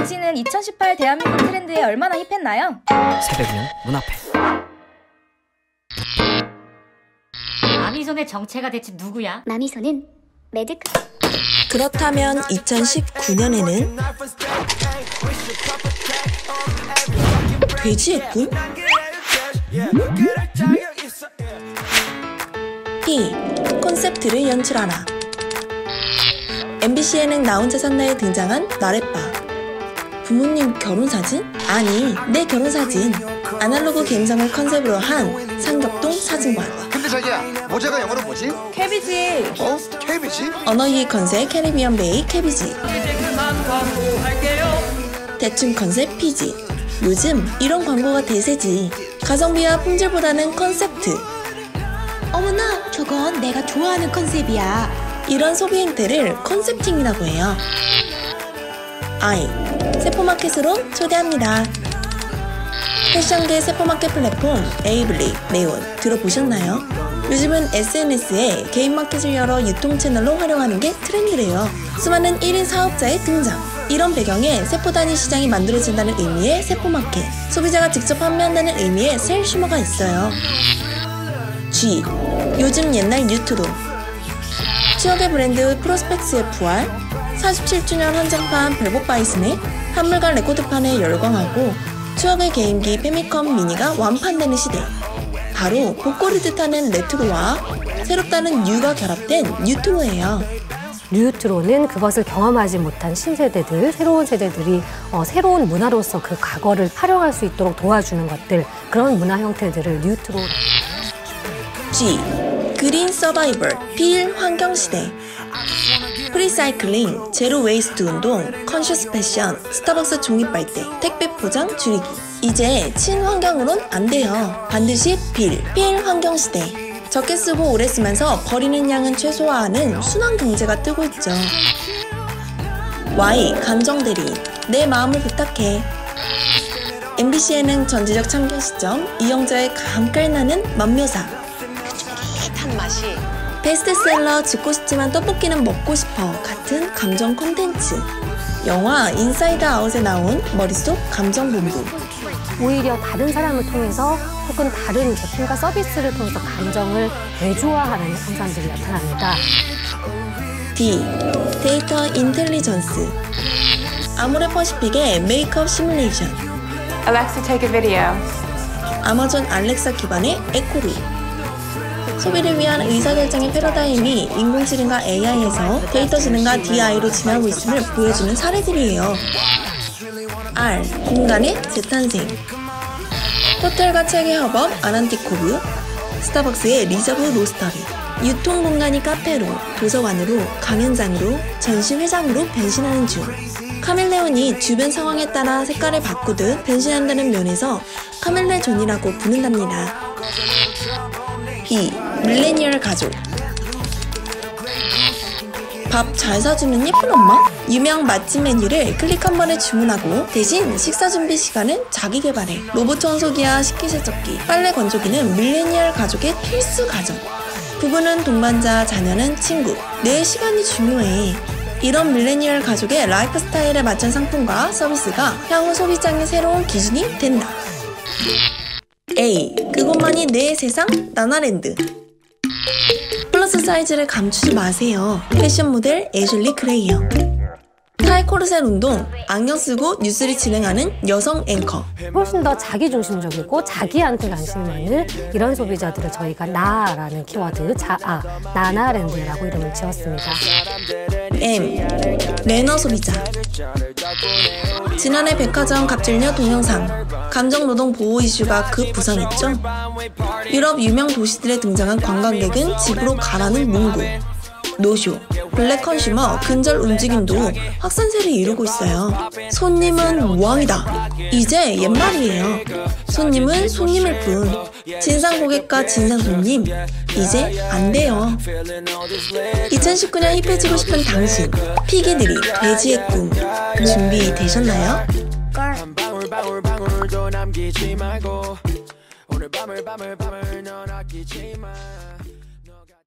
당신은 2018 대한민국 트렌드에 얼마나 힙했나요? 새벽이면 문 앞에 마미손의 정체가 대체 누구야? 마미소는 매드 그렇다면 2019년에는 돼지의 꿈? P. 콘셉트를 연출하라 MBC 예능 나 혼자 산다에 등장한 나래빠 부모님 결혼사진? 아니 내 결혼사진 아날로그 감성을 컨셉으로 한 삼겹동 사진관 근데 자기야 모자가 영어로 뭐지? 캐비지. 어? KBG? 언어이해 컨셉 캐리비안 베이 캐비지 대충 컨셉 피지 요즘 이런 광고가 대세지 가성비와 품질보다는 컨셉트 어머나 저건 내가 좋아하는 컨셉이야 이런 소비 행태를 컨셉팅이라고 해요 아이 세포마켓으로 초대합니다 패션계 세포마켓 플랫폼 에이블리, 네온 들어보셨나요? 요즘은 SNS에 개인 마켓을 열어 유통 채널로 활용하는 게 트렌드래요. 수많은 1인 사업자의 등장. 이런 배경에 세포 단위 시장이 만들어진다는 의미의 세포마켓. 소비자가 직접 판매한다는 의미의 셀슈머가 있어요. G. 요즘 옛날 뉴트로. 추억의 브랜드 프로스펙스의 부활. 47주년 한정판 벨봇바이슨의 한물간 레코드판에 열광하고 추억의 게임기 페미컴 미니가 완판되는 시대. 바로 복고를 뜻하는 레트로와 새롭다는 뉴가 결합된 뉴트로예요. 뉴트로는 그것을 경험하지 못한 신세대들, 새로운 세대들이 어, 새로운 문화로서 그 과거를 활용할 수 있도록 도와주는 것들, 그런 문화 형태들을 뉴트로. G. 그린 서바이벌, 필 환경시대. 프리사이클링, 제로 웨이스트 운동, 컨셔스 패션, 스타벅스 종이빨대, 택배 포장 줄이기. 이제 친환경으론 안 돼요. 반드시 필, 필 환경시대. 적게 쓰고 오래 쓰면서 버리는 양은 최소화하는 순환 경제가 뜨고 있죠. Y. 감정 대리. 내 마음을 부탁해. MBC 예능 전지적 참견 시점 이영자의 감깔 나는 맘묘사 한 맛이 베스트셀러 죽고 싶지만 떡볶이는 먹고 싶어 같은 감정 콘텐츠. 영화 인사이드 아웃에 나온 머릿속 감정본부. 오히려 다른 사람을 통해서 혹은 다른 제품과 서비스를 통해서 감정을 대조화하는 현상들이 나타납니다. D. 데이터 인텔리전스. 아모레퍼시픽의 메이크업 시뮬레이션. Alexa take a video. 아마존 알렉사 기반의 에코루 소비를 위한 의사결정의 패러다임이 인공지능과 AI에서 데이터 지능과 DI로 진화하고 있음을 보여주는 사례들이에요. R. 공간의 재탄생 호텔과 책의 협업 아난티코브 스타벅스의 리저브 로스터리 유통 공간이 카페로 도서관으로 강연장으로 전시회장으로 변신하는 중 카멜레온이 주변 상황에 따라 색깔을 바꾸듯 변신한다는 면에서 카멜레존이라고 부른답니다. 밀레니얼 가족 밥 잘 사주는 예쁜 엄마? 유명 맛집 메뉴를 클릭 한 번에 주문하고 대신 식사 준비 시간은 자기 개발해 로봇 청소기와 식기세척기, 빨래 건조기는 밀레니얼 가족의 필수 가전 부부는 동반자, 자녀는 친구 내 시간이 중요해 이런 밀레니얼 가족의 라이프 스타일에 맞춘 상품과 서비스가 향후 소비장의 새로운 기준이 된다. A. 그것만이 내 세상? 나나랜드. 플러스 사이즈를 감추지 마세요. 패션 모델 애슐리 그레이어. 타이 코르셋 운동 안경 쓰고 뉴스를 진행하는 여성 앵커. 훨씬 더 자기중심적이고 자기한테 관심이 많은 이런 소비자들을 저희가 나라는 키워드, 자아, 나나랜드라고 이름을 지었습니다. M 매너 소비자. 지난해 백화점 갑질녀 동영상 감정노동 보호 이슈가 급부상했죠? 유럽 유명 도시들에 등장한 관광객은 집으로 가라는 문구. 노쇼 블랙 컨슈머 근절 움직임도 확산세를 이루고 있어요. 손님은 왕이다. 이제 옛말이에요. 손님은 손님일 뿐. 진상 고객과 진상 손님. 이제 안 돼요. 2019년 힙해지고 싶은 당신 피기들이 돼지의 꿈 준비되셨나요? 남기지 말고 오늘 밤을 밤을 밤을 넌 아끼지 마